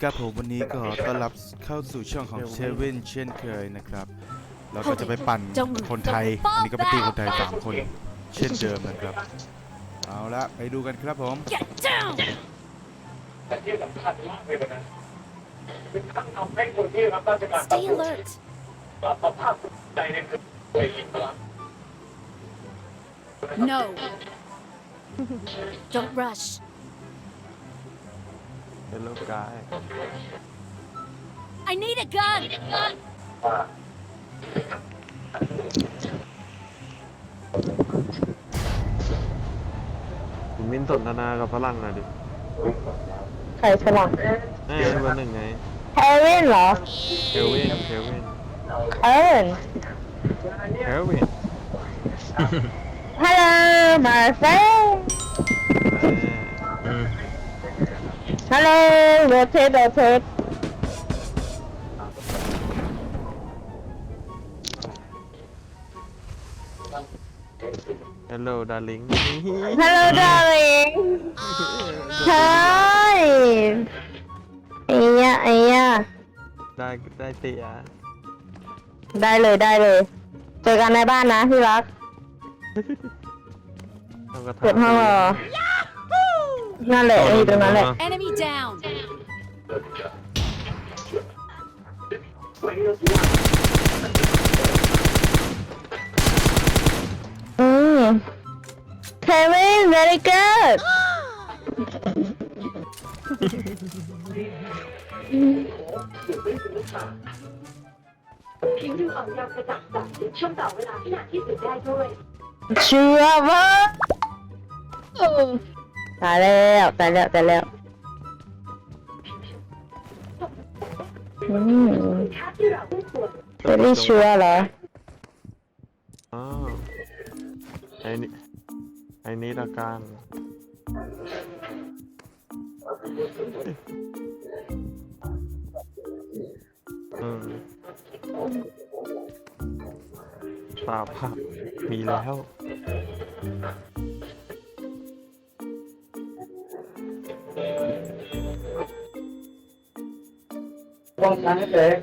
ครับผมวันนี้ก็ต้อนรับเข้าสู่ช่องของเชเว่นเช่นเคยนะครับ เราก็จะไปปั่นคนไทยอันนี้ก็ไปตีคนไทยสามคนเช่นเดิมนะครับ เอาละไปดูกันครับผม Get down. แต่ที่สำคัญมากเลยนะคือทั้งทำให้คนที่รับราชการ Stay alert. ปรับสภาพจิตใจเนี่ยคือตัวเองพลัง No. Don't rush. Hello guy I need a gun. ว่าคุณมิ้นสนทนากับฝรั่งหน่อยดิใครฉลาดแน่เบอร์หนึ่งไงเฮวินเหรอเคลวินเคลวินเอิญเคลวิน ฮัลโหล my friend ฮัลโหล rotate rotate ฮัลโหลดาริงฮัลโหล darling ใช่ไอ้ยะไอ้ยะได้ได้เตียได้เลยได้เลย เจอกันในบ้านนะที่รักต้องกระถาเปิดห้องเหรอ นั่นแหละอยู่ตรงนั้นแหละ Enemy down. อืม Kevin very good ผิวดูอ่อนเยาว์กระจ่างใสช่วงต่อเวลาที่นานที่สุดได้ด้วย เชื่อว่า ตายแล้วตายแล้วตายแล้วอืมถ้าที่ช่วยไม่ได้เชื่อเหรอ อ๋อไอ้นี่ไอ้นี่ละกันอืมปราบผับมีแล้ว ต้องใช้เด็ก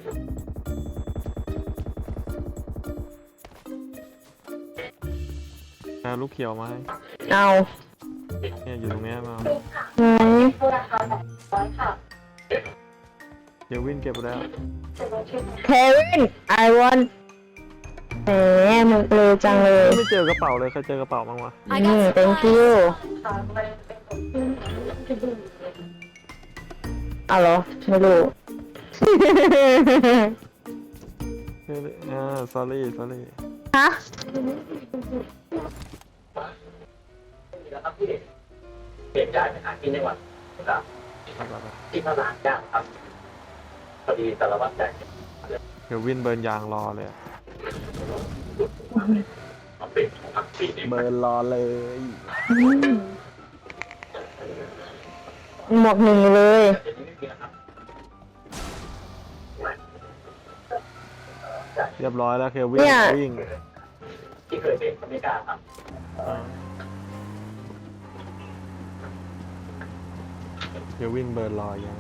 เอาลูกเขียวมาให้เอาเนี่ยอยู่ตรงเนี้ยมาไหนราคาแบบร้อยค่ะเดี๋ยววินเก็บไปแล้วจะลดเช็ค Kevin I want แหมมึงเร็วจังเลยไม่เจอกระเป๋าเลยเคยเจอกระเป๋าบ้างวะ I อืม got thank supplies. you ค่ะมันเป็นข องที่จะดูเอาเหรอไม่รู้ อ่า sorry sorry ฮะนะครับที่เปลี่ยนย้ายไปหากินในวันนะครับที่พระรามย่างครับพอดีสารวัตรแจ้งเดี๋ยววินเบิร์นยางรอเลยอะเอาเป็นพักปีนี้เบิร์นรอเลย หมวกหนึ่งเลยเดี๋ยวนี้ไม่มีนะครับเรียบร้อยแล้วเคลวินเนี่ย วิ่งที่เคยเป็นเขาไม่กล้าครับอ่าเคลวินเบิร์นรอยัง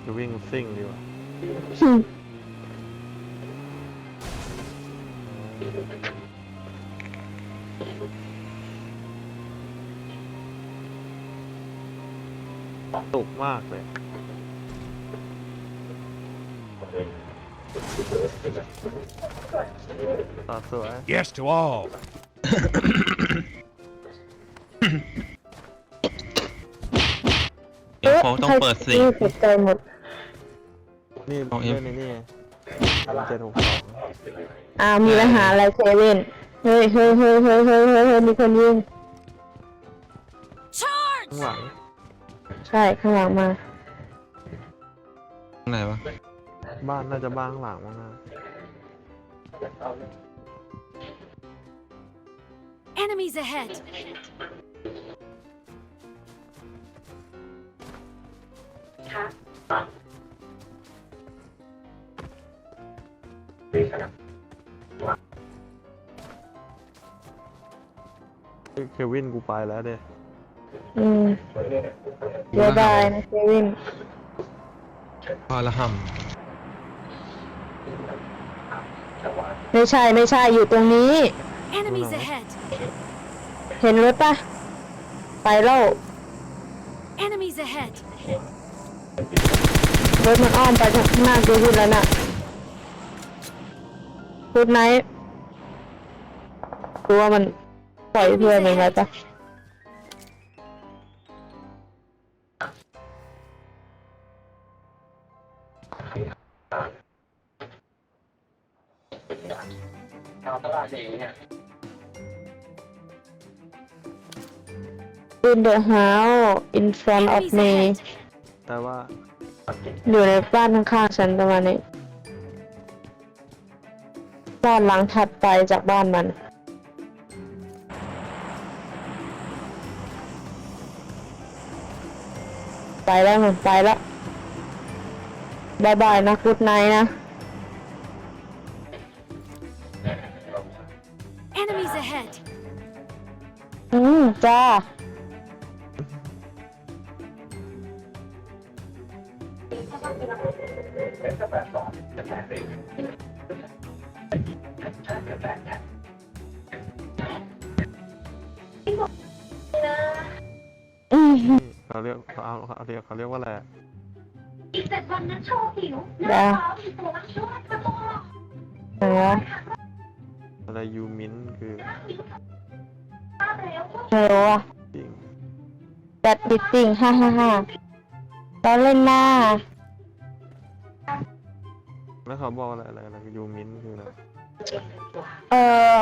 เคลวินซิ่งดีกว่า ตุกมากเลย ต่อสวย Yes to all. เอ๊ะต้องเปิดสิตกใจหมด นี่เอาเอฟ เล่นในนี่ไงเจ็ดหกสองอ่า มีปัญหาอะไรเควินเฮ้ยเฮ้ยเฮ้ยเฮ้ยเฮ้ยเฮ้ยเฮ้ยมีคนยิง Charge. ข้างหลังใช่ข้างหลังมาไหนวะบ้านน่าจะบ้านข้างหลังมั้งนะ Enemies ahead! เควินกูไปแล้วเด้ อืมเสียดายนะเควิน พอละห่ไม่ใช่ไม่ใช่อยู่ตรงนี้ Enemies ahead. เห็นรถปะไปแล้ว Enemies ahead. รถมันอ้อมไปข้างหน้าเควินแล้วน่ะพูดไหนรู้ว่ามันปล่อยเพื่อนมันไว้ปะ ชาวตลาดเองเนี่ย in the house in front of Enemies me ahead. แต่ว่าอยู่ในบ้านข้างๆฉันประมาณนี้บ้านหลังถัดไปจากบ้านมัน ไปแล้วมันไปแล้วบายบายนะกุดไนนะ ไม่รู้อะจริงจัดดิติ่งฮ่าฮ่าฮ่าตอนเล่นหน้า แล้วเขาบอกอะไรอะไรอะไรยูมินคืออะไรเออ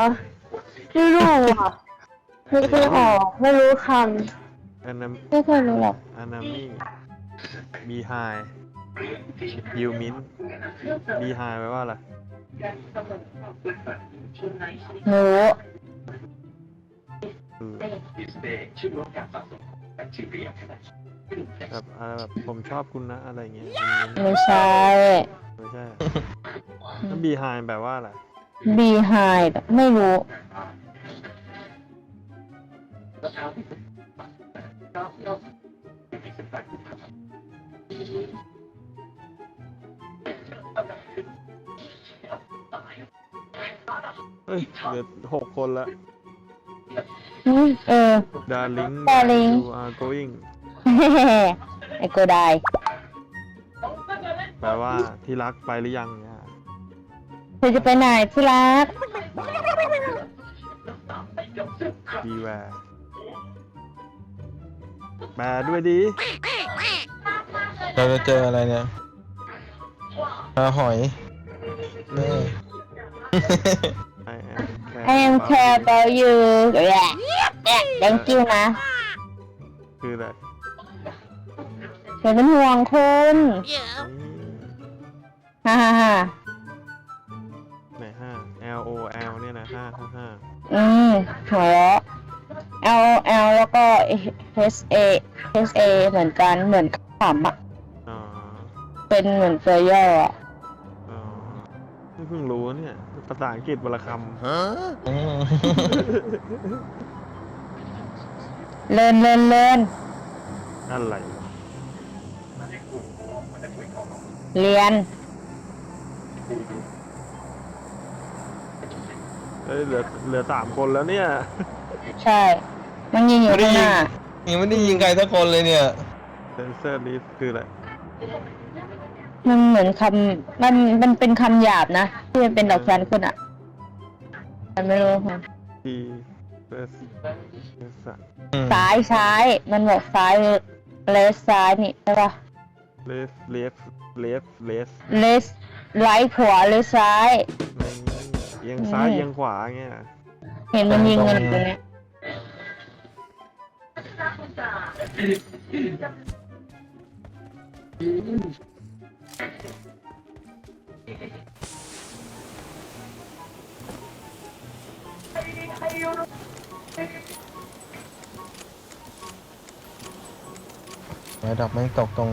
ไม่รู้อะไม่เคยออก ไม่รู้คอันนั้นำไม่เคยรู้หรอกอันนามี่บีไฮยูมินบีไฮแปลว่าอะไร หนู คือชื่อลดการสะสมแบคทีเรียแบบอะไรแบบผมชอบคุณนะอะไรเงี้ยไม่ใช่ไม่ใช่แล้วบีไฮแปลว่าอะไรบีไฮไม่รู้เฮ้ยเหลือหกคนละ อืมเออ Darling Darling you are going ไอ้โกได้แปลว่าที่รักไปหรือยังเนี่ยเธอจะไปไหนที่รัก beware แปลด้วยดีำเราจะเจออะไรเนี่ยปลาหอยนี่ I am I am care about you แหละ thank you นะคืออะไรเดี๋ยวเป็นห่วงคุณนี่ฮ่าฮ่าฮ่าไหนห้า L O L เนี่ยนะห้าห้าห้าอืมหัวเราะ L L แล้วก็ H A H A เหมือนกันเหมือนขำอะอ๋อเป็นเหมือนตัวย่ออะอ๋อเพิ่งรู้เนี่ย ภาษาอังกฤษวลคอืม เลินเลินเลินำอะไรวะเรียนเอ้ยเหลือเหลือสามคนแล้วเนี่ย ใช่ มันยิงอยู่ข้างหน้ายังไม่ได้ยิงใครสักคนเลยเนี่ย Sensor list คืออะไร มันเหมือนคำมันมันเป็นคำหยาบนะที่มันเป็นดอกจันขึ้นอะแต่ไม่รู้ค่ะ T S S อืมซ้ายซ้ายมันบอกซ้ายเลสซ้ายนี่ใช่ปะ left left left left เลสไลท์ขวาเลสซ้ายไม่เอียงซ้ายอืมเอียงขวาเงี้ยเห็นมันยิงเงินตรงเนี้ย ระดับแม่งตกตรง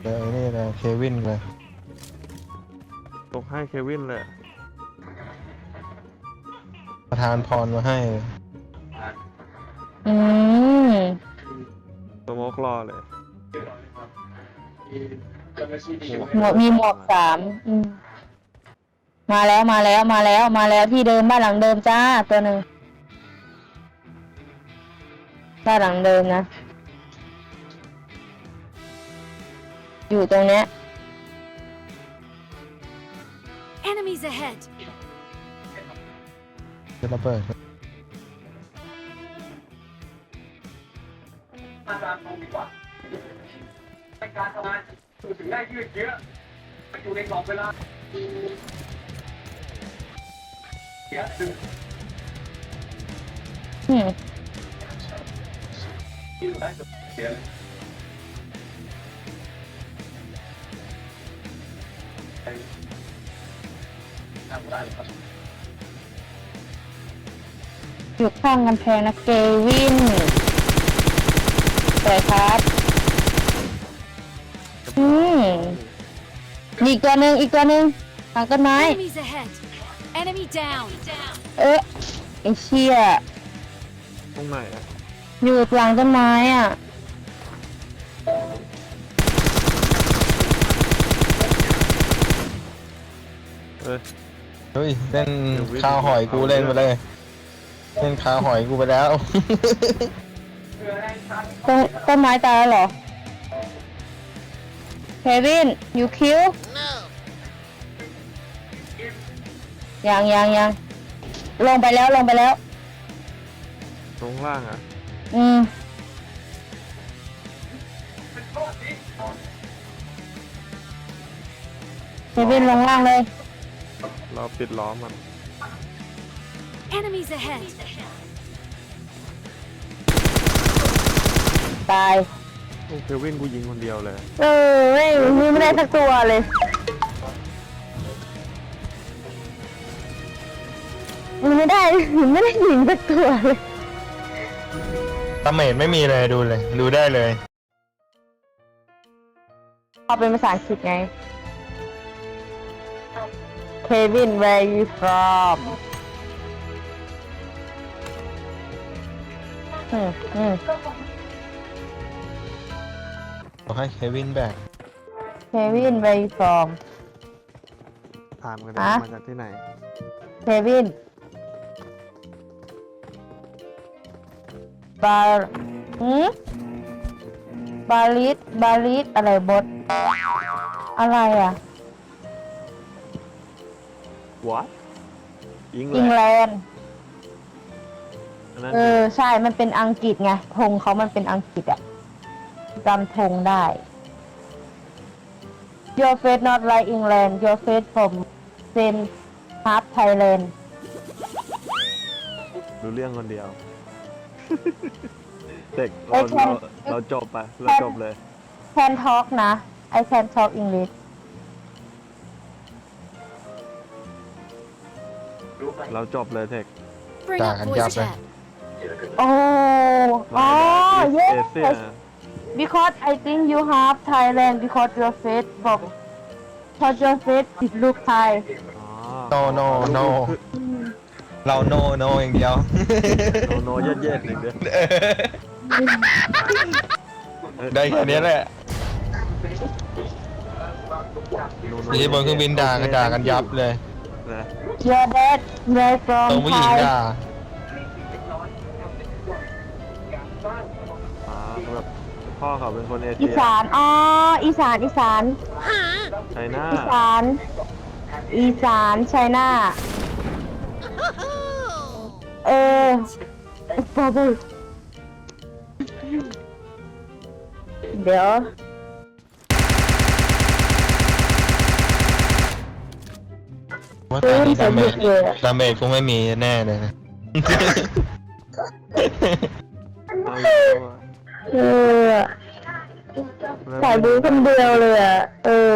เดี๋ยวไอ้นี่เลยเควินเลย ตกให้เควินเลยประทานพรมาให้ อืมสโมกรอเลย หมวกมีหมวกสามอืม มาแล้วมาแล้วมาแล้วมาแล้วที่เดิมบ้านหลังเดิมจ้าตัวหนึ่งบ้านหลังเดิมนะ อยู่ตรงเนี้ย Enemies ahead! จะระเบิดมาตามตรงดีกว่าในการทำงานถึงได้ยืดเยื้อไม่อยู่ในกรอบเวลาเสียดึง อืมอยู่ข้างกำแพงนะเกวินสวยครับอืมมีอีกตัวหนึ่งอีกตัวหนึ่งทางต้นไม้ Enemies ahead! Enemy down! เอ๊ะไอเชี่ยตรงไหนอะอยู่หลังต้นไม้อะ เอ้ย เฮ้ยเล่นเดี๋ยววิ่งข้าวหอยกูเล่นไปเลยเล่นข้าวหอยกูไปแล้ว ต้นต้นไม้ตายแล้วเหรอเควิน you kill ยังยังยังลงไปแล้วลงไปแล้ว ตรงล่างอะอืมเควินลงล่างเลย เราปิดล้อมมัน Enemies ahead! ตาย โอ้เควินกูยิงคนเดียวเลย เออไม่มีไม่ได้สักตัวเลย มันไม่ได้ไม่ได้ยิงสักตัวเลย ตาเมดไม่มีเลยดูเลย ดูได้เลย เอาเป็นภาษาอังกฤษไง Kevin where you from อืมอืมขอให้เควินแบก Kevin where you from ถามกันเลยฮะมาจากที่ไหน Kevin บาหืมบาลิสบาลิสอะไรบดอะไรอะ What ยิงเลอิงยแลนด์อันนั้นเออ ใช่มันเป็นอังกฤษไงธงเขามันเป็นอังกฤษอะจำธงได้ Your face not like England Your face from same half Thailand รู้เรื่องคนเดียว เด็กเอ้เรายแค่เราเราจบไปเราจบเลย Can talk นะ I can talk English รู้ไหมเราจบเลยเทค Bring Dạ, up anh voice Giáp đây. chat. โอ้อ๋อเอ yes เซีย because I think you have Thailand because your face from because your face is look Thai อ๋อ no no no เรา no no อย่างเดียว โนโนเย็ดเย็ดหนึ่งเดียวได้แค่นี้แหละโนโนนี่บนเครื่องบินด่ากันด่ากันยับเลย นะ your dad where ตรง from ผู้หญิง Thai ด่า อ่าแบบพ่อเขาเป็นคนเออีเชียสาน อ๋อ อีสาน อีสาน ไชน่าอีสาน อีสาน ไชน่า เออบอบูเดี๋ยวว่าเฮ้ตอนยนี้สดาเมนุจกเลยอะดาเมจคงไม่มีแน่เลยนะเอาอีกแล้วอะเออใส่บูคนเดียวเลยอะ เออ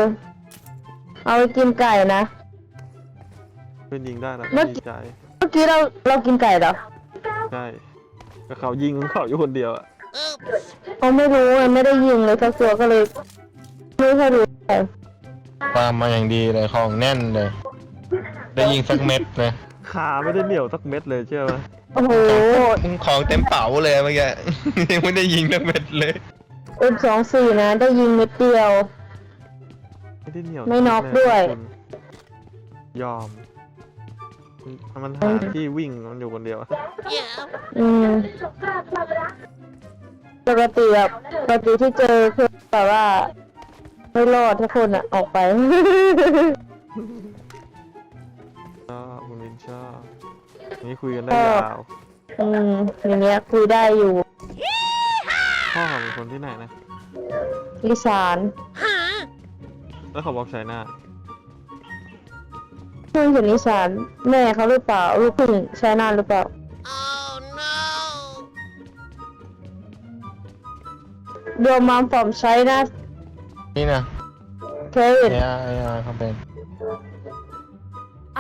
เอาไปกินไก่นะเพื่อนยิงได้นะเมื่อดีใจเมื่อกี้เราเรากินไก่เหรอใช่ก็เขายิงของเขาอยู่คนเดียวอะเขาไม่รู้ไงไม่ได้ยิงเลยสักตัวก็เลยไม่ค่อยรู้เลยตามมาอย่างดีเลยของแน่นเลย ได้ยิงสักเม็ดเลยขาไม่ได้เหนียวสักเม็ดเลยเชื่อไหมโอ้โหมึงของเต็มเป๋าเลยเมื่อกี้ ยังไม่ได้ยิงสักเม็ดเลย เอ็มสองสี่นะ ได้ยิงเม็ดเดียว ไม่ได้เหนียวไม่น็อกด้วยคุณยอม มันหาที่วิ่งมันอยู่คนเดียวอืมปกติแบบปกติที่เจอคือแบบว่า ไม่รอดทุกคนอะออกไปชอบคุณวินชอบนี่คุยกันได้ชอบยาวอืมอย่างเงี้ยคุยได้อยู่พ่อเขาเป็นคนที่ไหนนะลิสานแล้วเขาบอกชัยนาท เพื่อนอยู่ลิสานแม่เขาหรือเปล่าลูกพึ่งใช้นานหรือเปล่าโดมมามฟอมใช้นะนี่นะเควินเอไอไอเขาเป็น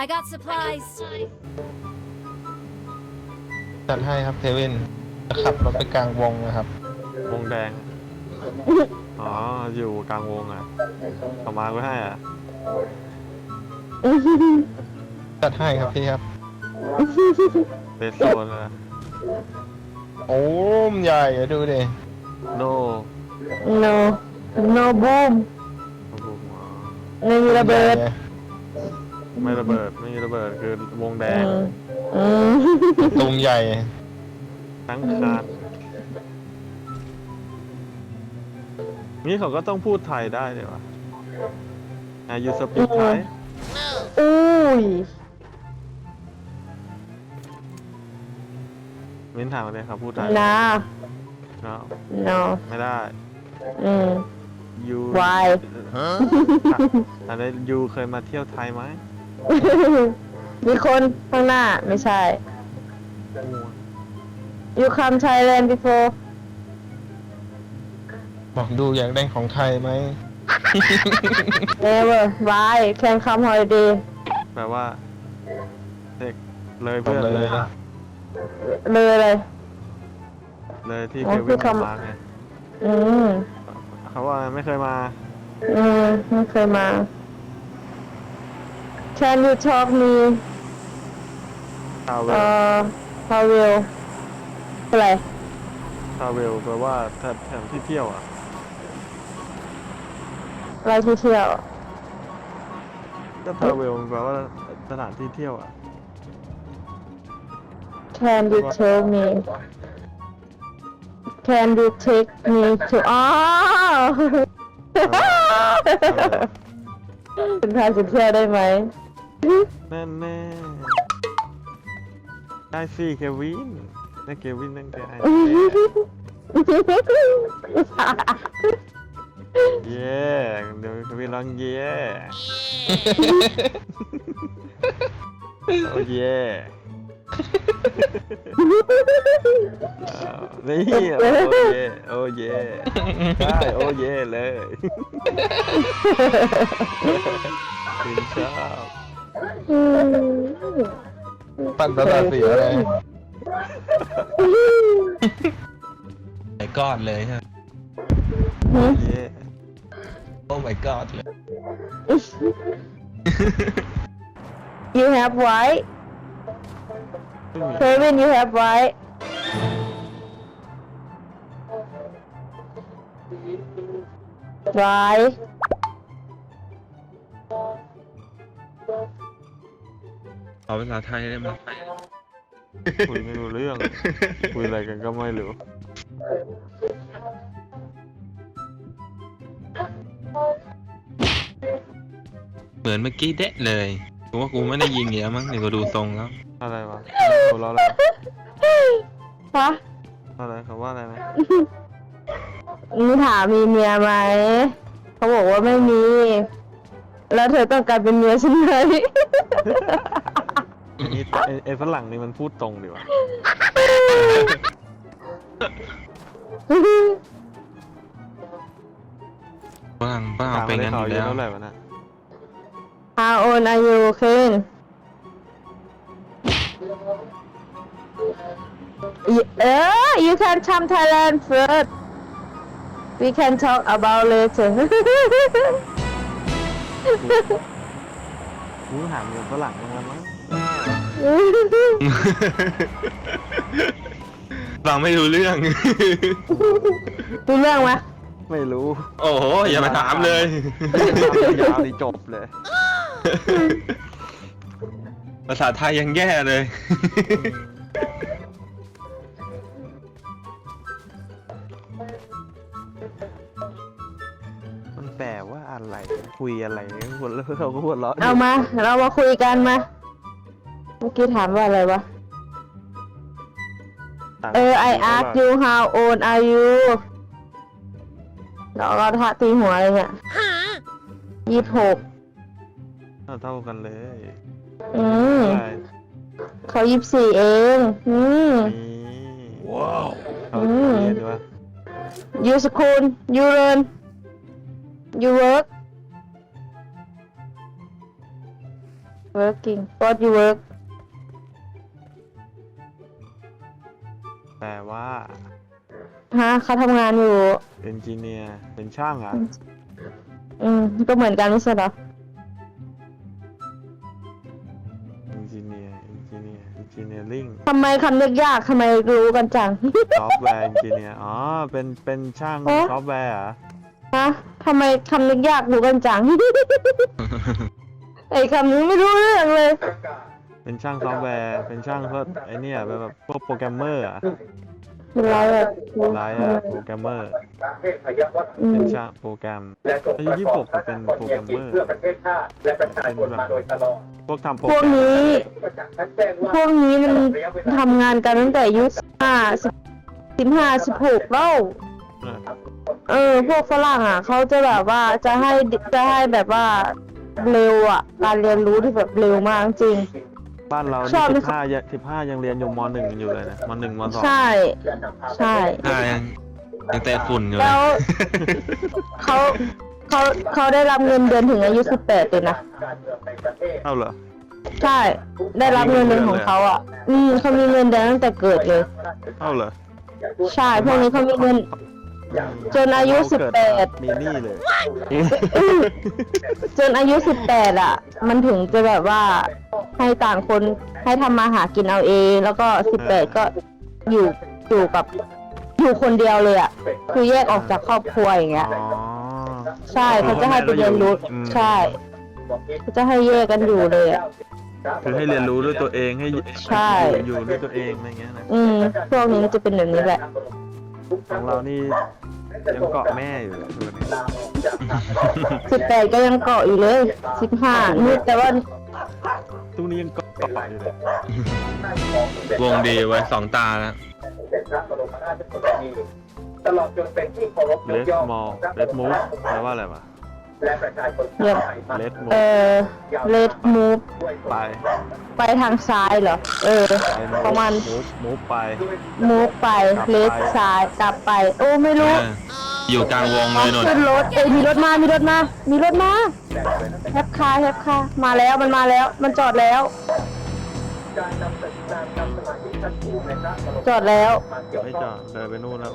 I got supplies. จัดให้ครับเทวินจะขับรถไปกลางวงนะครับ วงแดง อ๋อ อยู่กลางวงอะเขามาไว้ให้อะ จัดให้ครับพี่ครับเบสโซนอะโอ้มใหญ่อะดูดิโน no no boom โอ้โหไม่มีระเบิดไม่ระเบิด ไม่มีระเบิดคือวงแดอืงมอืมตุงใหญ่ ทั้งคานนี่เขาก็ต้องพูดไทยได้เลยวะอายุสปีกไทย อุ้ยมิ้นถามมาเลยครับพูดไทยนะ เนาะ no ไม่ได้ อืม ยู Why? อันนี้ยูเคยมาเที่ยวไทยไหมมีคนข้างหน้าไม่ใช่ you come Thailand before บอกดูอยากได้ของไทยไหม never why can come holiday แปลว่าเด็กเลยเพื่อนบอกเลเลยยเลยเลย เลยที่อ๋เคอวินคือคำมาไงอืมเขาว่าไม่เคยมา อืมไม่เคยมา Can you talk me ทาวเวเอ่ลอ how will อะไร ทาวเวลแปลว่าแถบแถบที่เที่ยวอะ อะไรที่เที่ยว ก็ทาวเวลแปลว่าสถานที่เที่ยวอะ Can you tell me Can you take me to อ๋อเป็นพาสิเที่ยวได้ไหม แน่แน่ได้สิเควินได้เควินนั่งใจ เย้เดี๋ยวเควินร้องเย้โอ้เย่อ้าวนี่โอ้เย่โอ้เย่ได้โอ้เย่เลยคุณชอบปั่นประสาทเสียเลยไอ้กอดเลยฮะเย่ โอ้ my god เลย You have white ไม่มี Kevin you have white ไว้เอาภาษาไทยได้ไหมคุยไม่รู้เรื่อง คุยอะไรกันก็ไม่รู้ เหมือนเมื่อกี้เดะเลยกูว่ากูไม่ได้ยิงเยอะมั้งเดี๋ยวกูดูทรงแล้วอะไรวะหัวเราะอะไรวะฮะอะไรเขาว่าอะไรนะมีถามมีเมียไหม เขาบอกว่าไม่มี แล้วเธอต้องการเป็นเมียฉันไหมนี่ไอ้ไอ้ฝรั่งนี่มันพูดตรงดีวะบ้างบ้าต่างปเป็นระเทศงั้นอเขายู่อายุแล้วเท่าไหร่วะนะ How old are you Ken Y- เออ you can come Thailand first we can talk about later กูหาเงินฝรั่งบ้างแล้วมั้งฟังไม่รู้เรื่อง รู้เรื่องไหมไม่รู้ โอ้โหอย่ามาถามเลย ยาวนี่จบเลย ภาษาไทยยังแย่เลย มันแปลว่าอะไรคุยอะไรหัวเราะเราก็หัวเราะเอามา เรามาคุยกันมา เมื่อกี้ถามว่าอะไรวะเออ I ask you how old are you เราเราทะตีหัวอะไรเนี่ยยี่สิบหก เท่ากันเลยอืมใช่เขายี่สิบสี่เอง อืม นี่ว้าวเขาอืม เรียนด้วย you school you learn you work working what you work แปลว่าฮะเขาทำงานอยู่ เอนจิเนียร์เป็นช่างอะอืมก็เหมือนกันไม่ใช่เหรอ เนียร์เอนจิเนียริงทำไมคำนึกยากทำไมรู้กันจัง ซอฟต์แวร์เอนจิเนียร์อ๋อเป็นเป็นช่างเอ๊ะ ซอฟต์แวร์เหรอฮะทำไมคำนึกยากรู้กันจัง ไอ้คำนี้ไม่รู้เรื่องเลย เป็นช่างซอฟต์แวร์เป็นช่างพวกไอเนี่ยแบบแบบพวกโปรแกรมเมอร์อะ เป็นไรอะอะไรอะโปรแกรมเมอร์อืมเป็นช่าโปรแกรมอายุ26ก็เป็นโปรแกรมเมอร์เพื่อประเทศชาติและประชาชนมาโดยตลอดพวกทำโปรพวแกรมนี้ ประจักษ์ชัดแจ้งว่าพวกนี้มันทำงานกันตั้งแต่อายุสิบห้าสิบห้าสิบหกแล้ว เออเออพวกฝรั่งอะเขาจะแบบว่าจะให้จะให้แบบว่าเร็วอะ การเรียนรู้ที่แบบเร็วมากจริง บ้านเราชนี่อบไหมสิบห้าสิบห้ายังเรียนอยู่มหนึ่งกันอยู่เลยนะมหนึ่งมสองใช่ ใช่ อ่ายังยังแตะฝุ่นอยู่เลแล้ยว เขาเขาเขาได้รับเงินเดือนถึงอายุสิบแปดเลยนะการเมืองในประเทศเอ้าเหรอใช่ ได้รับเงินเดือนของเขาอะ อืมเขามีเงินเดือนตั้งแต่เกิดเลย เอ้าเหรอใช่ พวกนี้เขามีเงิน จนอายุเรสิบเกิดแปมาดมีหนี้เลย จนอายุสิบแปดอะ มันถึงจะแบบว่าให้ต่างคนให้ทำมาหากินเอาเอง แล้วก็สิบแปดก็อยู่อยู่กับอยู่คนเดียวเลยอะ คือแยกออกจากครอบครัวอย่างเงี้ย อ๋อ ใช่เขาจะให้ไปเรียนรู้อืม ใช่เขาจะให้แยกกันอยู่เลยอะ คือให้เรียนรู้ด้วยตัวเองให้อยู่ใช่ อยู่ด้วยตัวเองอะไรเงี้ยนะอืม พวกนี้มันจะเป็นแบบนี้แหละ ของเรานี่ยังเกาะแม่อยู่เลยตัวนี้สิบแปดก็ยังเกาะอยู่เลยสิบห้านี่แต่ว่าทุกนี้ยังเกาะอยู่เลยวงดีไว้สองตาแล้วเป็นพระบรมราชชนนีตลอดจนเป็นที่เคารพยเลกสย่องมอลพระเลสมูฟแปลว่าอะไรวะ และประชาชนเยี่ยมไทยมาเลสมูเอฟอเลดมูฟด้วยไปไปทางซ้ายเหรอ เออไปประมาณมูฟมูฟไป มูฟไปเลดซ้ายกลับไป โอ้ไม่เอรู้ออยู่กลางวงเลยนนขึ้นรถเอ้ยมีรถมา มีรถมา มีรถมาแฮปคาร์แฮปคาร์มาแล้วมันมาแล้ว มันจอดแล้วการนำสการนำ จอดแล้วมาเกี่ยวไม่ข้จอองดเดินไปนู่นแล้ว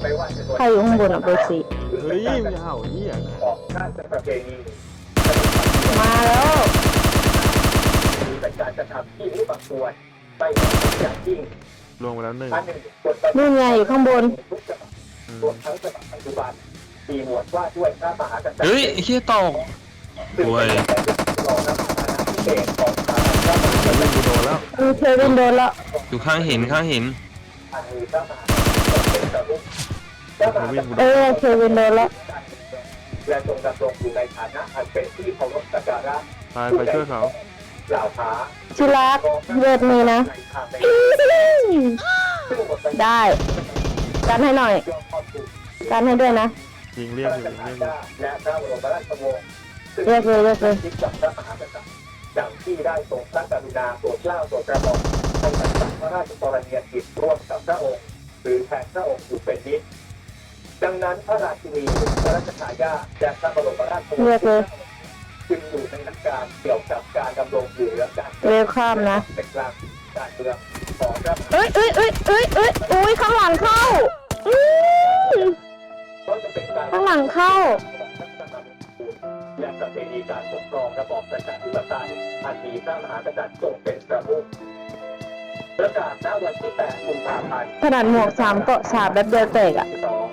ไม่ว่าจะโดยใครอยู่ข้างบนอะเบอร์สี่เฮ้ยมึงอย่าเห่าเหี้ยนะออกข้าราชประเพณีมาแล้วหรือเป็นการกระทำที่รู้บักควรไปอย่างยิ่งลงไปแล้วหนึ่งอันหนึ่งบทบัญญัตินู่นไงอยู่ข้างบนทุกฉบับอืมรวมทั้งฉบับปัจจุบันมีหมวดว่าด้วยพระมหากษัตริย์เฮ้ยไอ้เฮียตกซึ่งโอ้ย เป็นรองรับฐานะพิเศษของพระมหากษัตริย์เฮ้ยกูโดนแล้วมีเควินโดนแล้วอยู่ข้างหินข้างหินอันมีพระมหากษัตริย์เป็นประมุขพระมหากษัตริย์เออเควินโดนแล้วและทรงดำรงอยู่ในฐานะอันเป็นที่เคารพสักการะไปไปช่วยเขากล่าวหาชิรักเลือดมีนะ ในทางในซึ่งบทบัญญัติได้ กันให้หน่อยย่อมครอบคลุมกันให้ด้วยนะ ยิงเรียกอยู่ยิงเรียกอยู่และพระบรมราชวงศ์ซึ่งเรียกเลยเรียกเลยคิดกับพระมหากษัตริย์ ดังที่ได้ทรงพระกรุณาโปรดเกล้าโปรดกระหม่อมให้สัตย์พระราชกรณียกิจร่วมกับพระองค์ หรือแทนพระองค์อยู่เป็นนิจดังนั้นพระราชินีพระราชทายาทและพระบรมราชวงเรียกศ์เลยจึงอยู่ในหลักการเกี่ยวกับการดำรงอยู่และการเรียกข้ามนะเป็นกลางการเมืองของพระมหากษัตริย์เอ้ยเอ้ยเอ้ยเอ้ยเอ้ยอุ้ยข้างหลังเข้าอืมเพราะฉะข้างหลังเข้า การปกครองระบอบประชาธิปไตยอันมีพระมหากษัตริย์ทรงเป็นประมุขประกาศณวันที่ 8 กุมภาพันธ์ขนาดหมวกสามเกาะสามแบบเดียวแตกอะ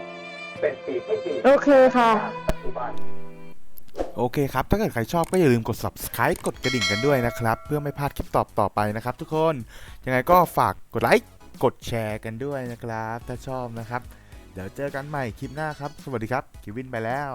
2เป็นปีที่สี่โอเคค่ะ ปัจจุบัน โอเคครับ ถ้าเกิดใครชอบก็อย่าลืมกด subscribe กดกระดิ่งกันด้วยนะครับ เพื่อไม่พลาดคลิปตอบต่อไปนะครับทุกคน ยังไงก็ฝากกดไลค์ กดแชร์กันด้วยนะครับ ถ้าชอบนะครับ เดี๋ยวเจอกันใหม่คลิปหน้าครับ สวัสดีครับ คิวินไปแล้ว